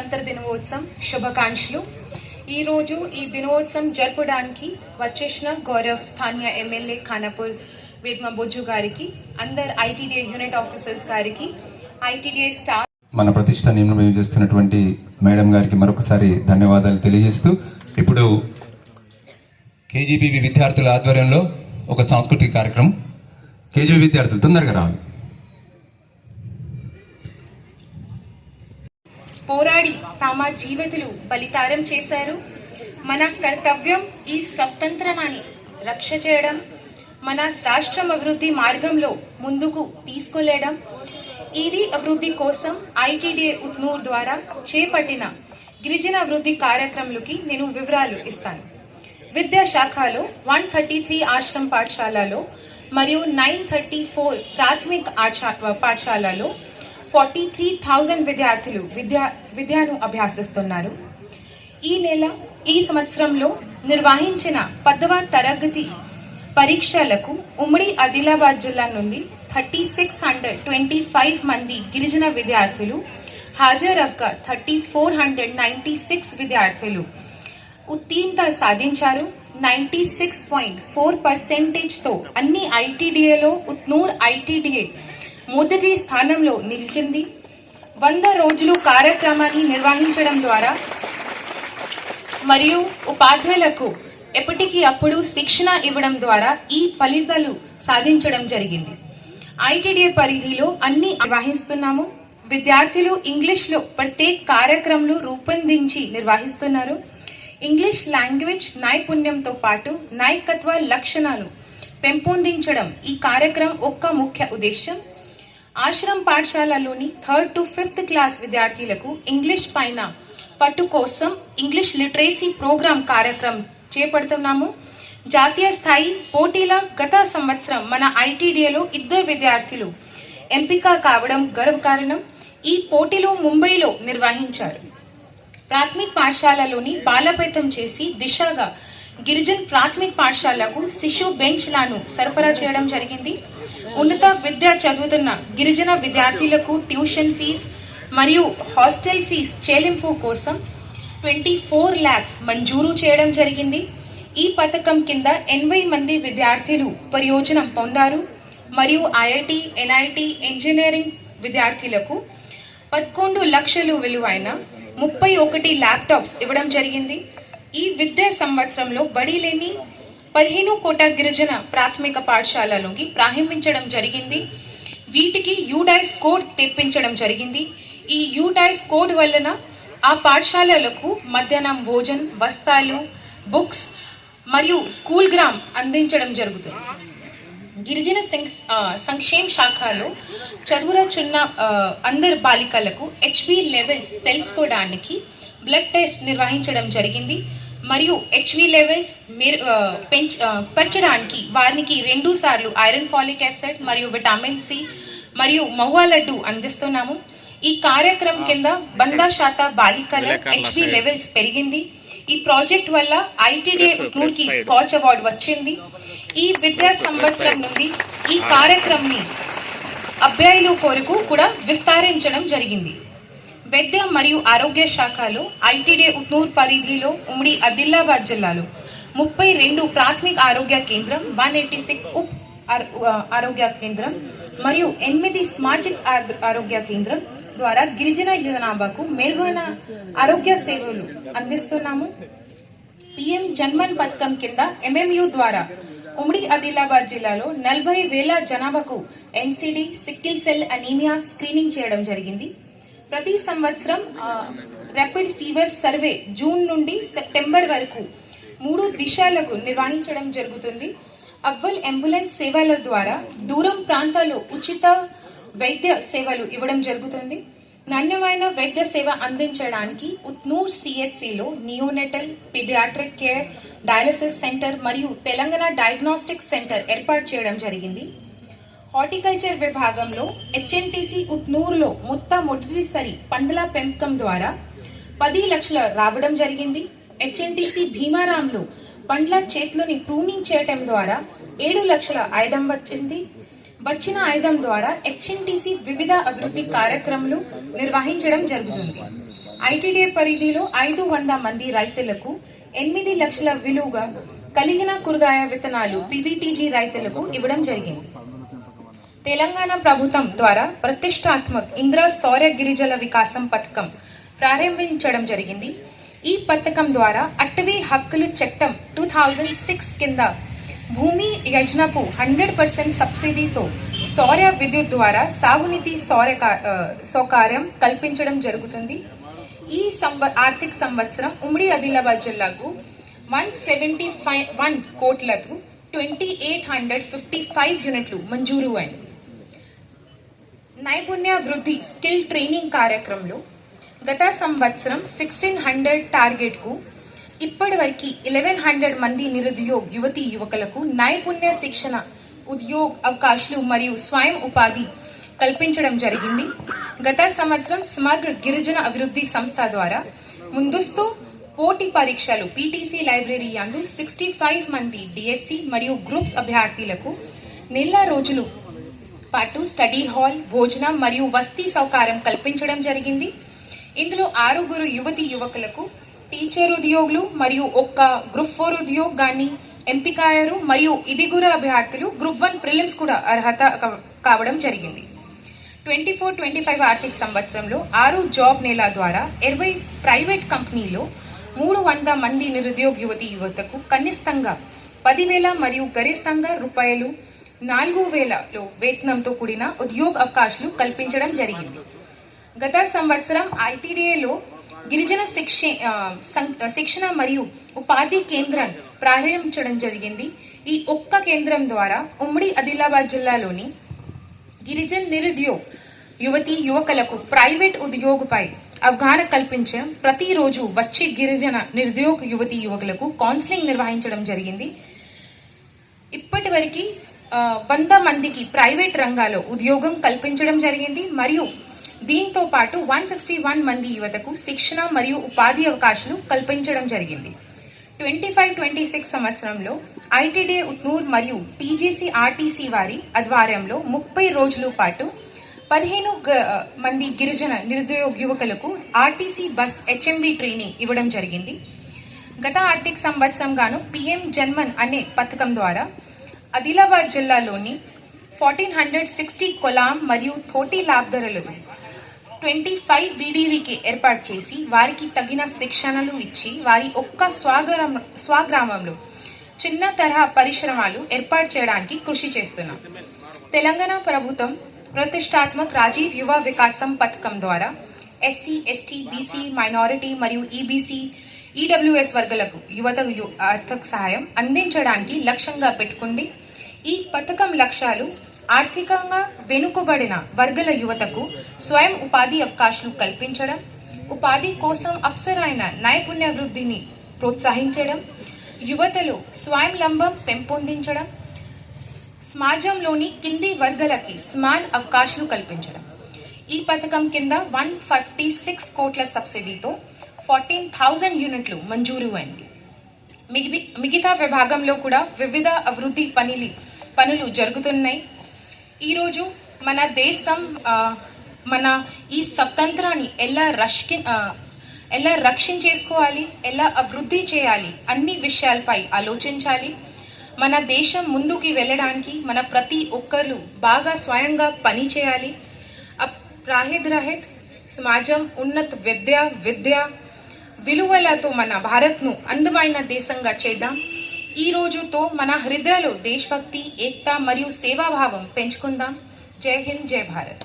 గణతంత్ర దినోత్సవం శుభాకాంక్షలు. ఈరోజు ఈ దినోత్సవం జరపడానికి వచ్చేసిన గౌరవ్ స్థానియ ఎమ్మెల్యే ఖానాపూర్ వేద్మ బొజ్జు గారికి అందరు ITDA unit officers garu ITDA staff మన ప్రతిష్ట నియమనం చేస్తున్నటువంటి మేడం గారికి మరొకసారి ధన్యవాదాలు తెలియజేస్తూ ఇప్పుడు కేజీబీవి విద్యార్థుల ఆధ్వర్యంలో ఒక సాంస్కృతిక కార్యక్రమం. కేజీబీ విద్యార్థులు తొందరగా రావాలి. పోరాడి తమ జీవితలు బలితారం చేశారు. మన కర్తవ్యం ఈ స్వతంత్రాన్ని రక్ష చేయడం మన రాష్ట్రం అభివృద్ధి మార్గంలో ముందుకు తీసుకెళ్ళడం. ఇది అభివృద్ధి కోసం ఐటీడీఏ ఉట్నూర్ ద్వారా చేపట్టిన గిరిజన అభివృద్ధి కార్యక్రమాలకి నేను వివరాలు ఇస్తాను. విద్యా శాఖలో వన్ థర్టీ త్రీ ఆశ్రమ పాఠశాలలో మరియు నైన్ థర్టీ ఫోర్ ప్రాథమిక ఆశా- పాఠశాలలో ఫార్టీ త్రీ థౌజండ్ విద్యార్థులు విద్యా విద్యను అభ్యాసిస్తున్నారు. ఈ నెల ఈ సంవత్సరంలో నిర్వహించిన పదవ తరగతి పరీక్షలకు ఉమ్మడి ఆదిలాబాద్ జిల్లా నుండి thirty six hundred twenty five మంది గిరిజన విద్యార్థులు హాజరవ్గా thirty four hundred ninety six విద్యార్థులు ఉత్తీర్ణత సాధించారు. నైంటీ సిక్స్ పాయింట్ ఫోర్ పర్సెంటేజ్తో అన్ని ఐటీడీఏలో ఉత్నూర్ ఐటీడీఏ మొదటి స్థానంలో నిలిచింది. వంద రోజులు కార్యక్రమాన్ని నిర్వహించడం ద్వారా మరియు ఉపాధ్యాయులకు ఎప్పటికీ అప్పుడు శిక్షణ ఇవ్వడం ద్వారా ఈ ఫలితాలు సాధించడం జరిగింది. ఐటీడీఏ పరిధిలో అన్ని నిర్వహిస్తున్నాము. విద్యార్థులు ఇంగ్లీష్లో ప్రత్యేక కార్యక్రమాలు రూపొందించి నిర్వహిస్తున్నారు. ఇంగ్లీష్ లాంగ్వేజ్ నైపుణ్యంతో పాటు నాయకత్వ లక్షణాలు పెంపొందించడం ఈ కార్యక్రమం ఒక్క ముఖ్య ఉద్దేశం ఆశ్రమ్ పాఠశాలలోని థర్డ్ టు ఫిఫ్త్ క్లాస్ విద్యార్థులకు ఇంగ్లీష్ పైన పట్టు కోసం ఇంగ్లీష్ లిటరేసీ ప్రోగ్రామ్ కార్యక్రమం చేపడుతున్నాము. జాతీయ స్థాయి పోటీల గత సంవత్సరం మన ఐటీడీఏలో ఇద్దరు విద్యార్థులు ఎంపిక కావడం గర్వకారణం ఈ పోటీలో ముంబైలో నిర్వహించారు. ప్రాథమిక పాఠశాలలోని బాలపేతం చేసి దిశగా గిరిజన్ ప్రాథమిక పాఠశాలకు శిశు బెంచ్లను సరఫరా చేయడం జరిగింది. ఉన్నత విద్య చదువుతున్న గిరిజన విద్యార్థులకు ట్యూషన్ ఫీజ్ మరియు హాస్టల్ ఫీజ్ చెల్లింపు కోసం ట్వంటీ ఫోర్ ల్యాక్స్ మంజూరు చేయడం జరిగింది. ఈ పథకం కింద ఎనభై మంది విద్యార్థులు ప్రయోజనం పొందారు. మరియు ఐఐటి ఎన్ఐటి ఇంజనీరింగ్ విద్యార్థులకు పదకొండు లక్షలు విలువైన ముప్పై ఒకటి ల్యాప్టాప్స్ ఇవ్వడం జరిగింది. ఈ విద్యా సంవత్సరంలో బడి లేని పదిహేను కోట గిరిజన ప్రాథమిక పాఠశాలలోకి ప్రారంభించడం జరిగింది. వీటికి యూడైస్ కోడ్ తెప్పించడం జరిగింది. ఈ యూడైస్ కోడ్ వలన ఆ పాఠశాలలకు మధ్యాహ్నం భోజన్ వస్తాలు బుక్స్ మరియు స్కూల్ గ్రామ్ అందించడం జరుగుతుంది. గిరిజన సంక్షేమ శాఖలో చదువురచున్న అందరు బాలికలకు హెచ్బి లెవెల్స్ తెలుసుకోవడానికి బ్లడ్ టెస్ట్ నిర్వహించడం జరిగింది. మరియు హెచ్వి లెవెల్స్ మెరు- పెంచ ఆ, పెంచడానికి వారికి రెండు సార్లు ఐరన్ ఫాలిక్ యాసిడ్ మరియు విటమిన్ సి మరియు మవ్వా లడ్డు అందిస్తున్నాము. ఈ కార్యక్రమం కింద బందా శాత బాలికల హెచ్బి లెవెల్స్ పెరిగింది. ఈ ప్రాజెక్ట్ వల్ల ఐటీడీ కి స్కాచ్ అవార్డు వచ్చింది. ఈ విద్యా సంవత్సరం నుండి ఈ కార్యక్రమాన్ని అభ్యయుల కొరకు కూడా విస్తరించడం జరిగింది. వైద్య మరియు ఆరోగ్య శాఖలో ఐటీడీ ఉత్నూర్ పరిధిలో ఉమ్మడి ఆదిలాబాద్ జిల్లాలో. ముప్పై రెండు ప్రాథమిక ఆరోగ్య కేంద్రం వన్ ఎయిటీ సిక్స్ ఉప్ ఆరోగ్య కేంద్రం మరియు ఎనిమిది సామాజిక ఆర్- ఆరోగ్య కేంద్రం ద్వారా గిరిజన జనాభాకు మెరుగైన ఆరోగ్య సేవలు అందిస్తున్నాము. పిఎం జన్మన్ పథకం కింద ఎంఎంయు ద్వారా ఉమ్మడి ఆదిలాబాద్ జిల్లాలో నలభై వేల జనాభాకు NCD sickle cell anaemia screening చేయడం జరిగింది. ప్రతి సంవత్సరం ర్యాపిడ్ ఫీవర్ సర్వే జూన్ నుండి సెప్టెంబర్ వరకు మూడు దిశలకు నిర్వహించడం జరుగుతుంది. అవ్వల్ అంబులెన్స్ సేవల ద్వారా దూరం ప్రాంతాల్లో ఉచిత వైద్య సేవలు ఇవ్వడం జరుగుతుంది. నాణ్యమైన వైద్య సేవ అందించడానికి Utnoor సిహెచ్సిలో neonatal paediatric care dialysis centre మరియు తెలంగాణ డయాగ్నోస్టిక్ సెంటర్ ఏర్పాటు చేయడం జరిగింది. హార్టికల్చర్ విభాగంలో హెచ్ఎన్టీసీ ఉత్నూరులో మొట్టమొదటిసారి పందుల పెంపకం ద్వారా పది లక్షల రావడం జరిగింది. హెచ్ఎన్టీసీ భీమారాంలో పండ్ల చేతులని ప్రూనింగ్ చేయటం ద్వారా ఏడు లక్షల ఆయుధం వచ్చింది. వచ్చిన ఆయుధం ద్వారా హెచ్ఎన్టీసీ వివిధ అభివృద్ధి కార్యక్రమాలు నిర్వహించడం జరుగుతుంది. ఐటీడీ పరిధిలో ఐదు వంద మంది రైతులకు ఎనిమిది లక్షల విలువగా కలిగిన కూరగాయ విత్తనాలు పీవీటీజీ రైతులకు ఇవ్వడం జరిగింది. తెలంగాణ ప్రభుత్వం ద్వారా ప్రతిష్టాత్మక్ ఇంద్ర సౌర గిరిజల వికాసం పథకం ప్రారంభించడం జరిగింది. ఈ పథకం ద్వారా అటవీ హక్కులు చట్టం టూ థౌజండ్ సిక్స్ కింద భూమి యజనపు హండ్రెడ్ పర్సెంట్ సబ్సిడీతో సౌర విద్యుత్ ద్వారా సాగునీతి సౌర సౌకర్యం కల్పించడం జరుగుతుంది. ఈ సంవ ఆర్థిక సంవత్సరం ఉమ్మడి ఆదిలాబాద్ జిల్లాకు వన్ సెవెంటీ ఫైవ్ వన్ కోట్లకు twenty eight hundred fifty five యూనిట్లు మంజూరు అయింది. నైపుణ్య వృద్ధి స్కిల్ ట్రైనింగ్ కార్యక్రమంలో గత సంవత్సరం సిక్స్టీన్ హండ్రెడ్ టార్గెట్కు ఇప్పటివరకు ఇలెవెన్ హండ్రెడ్ మంది నిరుద్యోగ యువతి యువకులకు నైపుణ్య శిక్షణ ఉద్యోగ అవకాశాలు మరియు స్వయం ఉపాధి కల్పించడం జరిగింది. గత సంవత్సరం సమగ్ర గిరిజన అభివృద్ధి సంస్థ ద్వారా ముందస్తు పోటీ పరీక్షలు పీటీసీ లైబ్రరీ యందు సిక్స్టీ ఫైవ్ మంది డిఎస్సి మరియు గ్రూప్స్ అభ్యర్థులకు నెల రోజులు పాటు స్టడీ హాల్ భోజనం మరియు వస్తీ సౌకారం కల్పించడం జరిగింది. ఇందులో ఆరుగురు యువతి యువకులకు టీచర్ ఉద్యోగులు మరియు ఒక్క గ్రూప్ ఫోర్ ఉద్యోగాన్ని ఎంపికయ్యారు మరియు ఇదిగురు అభ్యర్థులు గ్రూప్ వన్ ప్రిలిమ్స్ కూడా అర్హత కావడం జరిగింది. ట్వంటీ ఫోర్ ట్వంటీ ఫైవ్ ఆర్థిక సంవత్సరంలో ఆరు జాబ్ నేల ద్వారా ఇరవై ప్రైవేట్ కంపెనీలో మూడు వంద మంది నిరుద్యోగ యువతి యువతకు కనిష్టంగా పదివేల మరియు గరిష్టంగా రూపాయలు నాలుగు వేలలో వేతనంతో కూడిన ఉద్యోగ అవకాశాలు కల్పించడం జరిగింది. గత సంవత్సరం ఐటీడీఏలో గిరిజన శిక్ష సం- శిక్షణ మరియు ఉపాధి కేంద్రం ప్రారంభించడం జరిగింది. ఈ ఒక్క కేంద్రం ద్వారా ఉమ్మడి ఆదిలాబాద్ జిల్లాలోని గిరిజన నిరుద్యోగ యువతి యువకులకు ప్రైవేట్ ఉద్యోగపై అవగాహన కల్పించడం ప్రతిరోజు వచ్చే గిరిజన నిరుద్యోగ యువతి యువకులకు కౌన్సిలింగ్ నిర్వహించడం జరిగింది. ఇప్పటి వరకు వంద మందికి ప్రైవేట్ రంగాల్లో ఉద్యోగం కల్పించడం జరిగింది. మరియు దీంతో పాటు వన్ సిక్స్టీ వన్ మంది యువతకు శిక్షణ మరియు ఉపాధి అవకాశాలు కల్పించడం జరిగింది. ట్వంటీ ఫైవ్ ట్వంటీ సిక్స్ సంవత్సరంలో ఐటీడీ ఉట్నూర్ మరియు టీజీసీ ఆర్టీసీ వారి ఆధ్వర్యంలో ముప్పై రోజుల పాటు పదిహేను మంది గిరిజన నిరుద్యోగ యువకులకు ఆర్టీసీ బస్ హెచ్ఎంబి ట్రైనింగ్ ఇవ్వడం జరిగింది. గత ఆర్థిక సంవత్సరం గాను పిఎం జన్మన్ అనే పథకం ద్వారా ఆదిలాబాద్ జిల్లాలోని ఫార్టీన్ హండ్రెడ్ సిక్స్టీ కొలాం మరియు థోటి లాభధరలతో ట్వంటీ ఫైవ్ బీడీవీకి ఏర్పాటు చేసి వారికి తగిన శిక్షణలు ఇచ్చి వారి ఒక్క స్వగ్రామ స్వగ్రామంలో చిన్న తరహా పరిశ్రమలు ఏర్పాటు చేయడానికి కృషి చేస్తున్నాం. తెలంగాణ ప్రభుత్వం ప్రతిష్టాత్మక రాజీవ్ యువ వికాసం పథకం ద్వారా ఎస్సీ ఎస్టీ బీసీ మైనారిటీ మరియు ఈబీసీ ఈడబ్ల్యూఎస్ వర్గులకు యువత యు- ఆర్థిక సహాయం అందించడానికి లక్ష్యంగా పెట్టుకుంది. ఈ పథకం లక్ష్యాలు ఆర్థికంగా వెనుకబడిన వర్గాల యువతకు స్వయం ఉపాధి అవకాశాలు కల్పించడం ఉపాధి కోసం అవసరమైన నైపుణ్య వృద్ధిని ప్రోత్సహించడం యువతలో స్వయం లంబం పెంపొందించడం సమాజంలోని కింది వర్గాలకి స్మాన్ అవకాశాలు కల్పించడం. ఈ పథకం కింద వన్ ఫిఫ్టీ సిక్స్ కోట్ల సబ్సిడీతో ఫార్టీన్ థౌజండ్ యూనిట్లు మంజూరు అయింది. మిగి- మిగతా విభాగంలో కూడా వివిధ అభివృద్ధి పనులు పనులు జరుగుతున్నాయి. ఈరోజు మన దేశం మన ఈ స్వతంత్రాన్ని ఎలా రష్కి ఎలా రక్షించేసుకోవాలి ఎలా అభివృద్ధి చేయాలి అన్ని విషయాలపై ఆలోచించాలి. మన దేశం ముందుకి వెళ్ళడానికి మన ప్రతి ఒక్కరు బాగా స్వయంగా పని చేయాలి. అప్ రాహిద్ రాహిద్ సమాజం ఉన్నత విద్య విద్య విలువలతో మన భారత్ను అందమైన దేశంగా చేద్దాం. ఈ రోజుతో మన హృదయాలు దేశభక్తి ఏకత మరియు సేవాభావం పెంచుకుందాం. జై హింద్ జై భారత్.